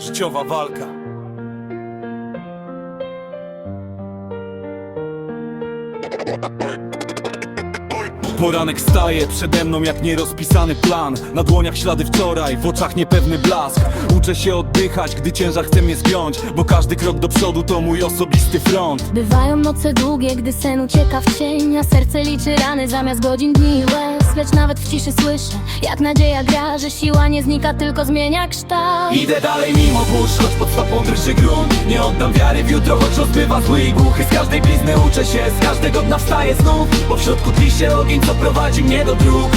Życiowa walka. Poranek staje przede mną jak nierozpisany plan. Na dłoniach ślady wczoraj, w oczach niepewny blask. Uczę się oddychać, gdy ciężar chce mnie zgiąć Bo każdy krok do przodu to mój osobisty front. Bywają noce długie, gdy sen ucieka w cień A serce liczy rany zamiast godzin dni. Łez Lecz nawet w ciszy słyszę, jak nadzieja gra Że siła nie znika, tylko zmienia kształt. Idę dalej mimo burz, choć pod stopą drży grunt Nie oddam wiary w jutro, choć rozbywa zły i głuchy. Z każdej blizny uczę się, z każdego dna wstaję znów Bo w środku tli się ogień, co prowadzi mnie do dróg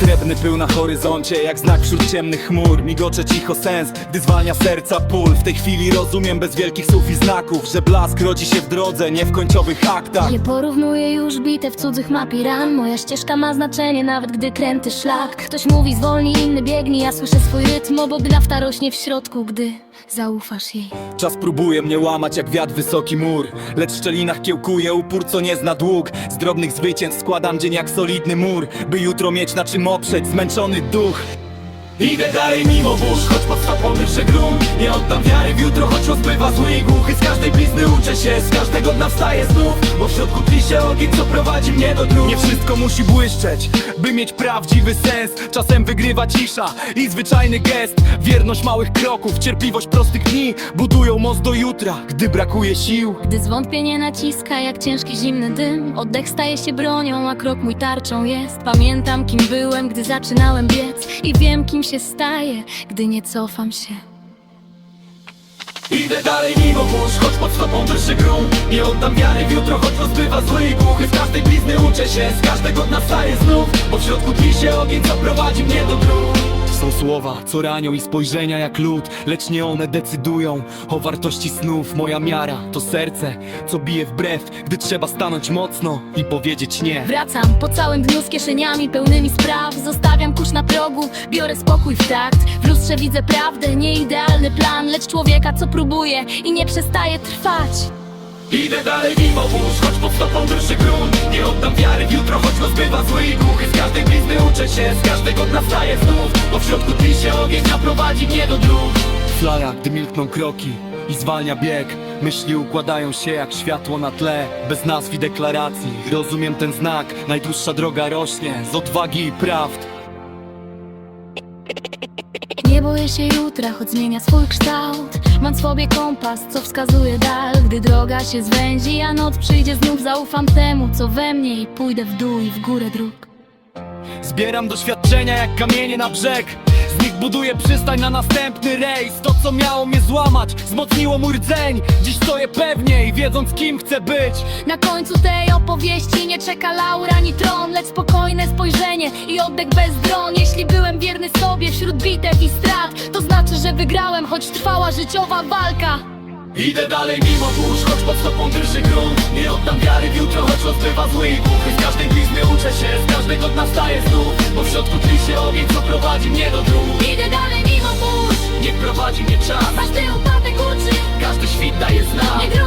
Srebrny pył na horyzoncie, jak znak wśród ciemnych chmur. Migocze cicho sens, gdy zwalnia serca pól. W tej chwili rozumiem bez wielkich słów i znaków Że blask rodzi się w drodze, nie w końcowych aktach. Nie porównuję już bitew cudzych map i ran. Moja ścieżka ma znaczenie, nawet gdy kręty szlak. Ktoś mówi zwolnij, inny biegnij, ja słyszę swój rytm. Obok nafta rośnie w środku, gdy zaufasz jej. Czas próbuje mnie łamać jak wiatr wysoki mur. Lecz w szczelinach kiełkuje upór co nie zna dług. Z drobnych zwycięstw składam dzień jak solidny mur By jutro mieć na czym oprzeć zmęczony duch Idę dalej mimo burz, choć pod stopą drży grunt. Nie oddam wiary w jutro, choć rozbywa zły i głuchy. Z każdej blizny uczę się, z każdego dna wstaję znów. Bo w środku tli się ogień, co prowadzi mnie do dróg. Nie wszystko musi błyszczeć, by mieć prawdziwy sens. Czasem wygrywa cisza i zwyczajny gest. Wierność małych kroków, cierpliwość prostych dni Budują most do jutra, gdy brakuje sił Gdy zwątpienie naciska jak ciężki zimny dym. Oddech staje się bronią, a krok mój tarczą jest. Pamiętam kim byłem, zaczynałem biec I wiem kim się staję, gdy nie cofam się. Idę dalej mimo burz, choć pod stopą drży grunt Nie oddam wiary w jutro, choć rozbywa zły i głuchy. Z każdej blizny uczę się, z każdego dna wstaję znów. Bo w środku tli się ogień, co prowadzi mnie do dróg są słowa, co ranią i spojrzenia jak lód Lecz nie one decydują o wartości snów. Moja miara to serce, co bije wbrew Gdy trzeba stanąć mocno i powiedzieć nie. Wracam po całym dniu z kieszeniami pełnymi spraw. Zostawiam kurz na progu, biorę spokój w takt. W lustrze widzę prawdę, nie idealny plan Lecz człowieka, co próbuje i nie przestaje trwać. Idę dalej mimo burz, choć pod stopą drży grunt Nie oddam wiary w jutro, choć rozbywa zły i głuchy Blizny uczę się, z każdego dna wstaję znów Bo w środku tli się ogień, a prowadzi mnie do dróg. Flara, gdy milkną kroki i zwalnia bieg Myśli układają się jak światło na tle. Bez nazw deklaracji, rozumiem ten znak. Najdłuższa droga rośnie z odwagi i prawd. Nie boję się jutra, choć zmienia swój kształt. Mam w sobie kompas, co wskazuje dal. Gdy droga się zwęzi, a noc przyjdzie znów Zaufam temu, co we mnie i pójdę w dół i w górę dróg Zbieram doświadczenia jak kamienie na brzeg. Z nich buduję przystań na następny rejs. To co miało mnie złamać, wzmocniło mój rdzeń. Dziś stoję pewniej, wiedząc kim chcę być. Na końcu tej opowieści nie czeka laura ani tron Lecz spokojne spojrzenie i oddech bez dron. Jeśli byłem wierny sobie wśród bitew i strat To znaczy, że wygrałem, choć trwała życiowa walka Idę dalej mimo burz, choć pod stopą drży grunt Nie oddam wiary w jutro, choć rozbywa zły i Z każdej blizny uczę się, z każdego dna wstaję znów. Bo w środku tli się ogień, co prowadzi mnie do dróg. Idę dalej mimo burz, Niech prowadzi mnie czas, aż ty upadek uczy. Każdy świt daje znak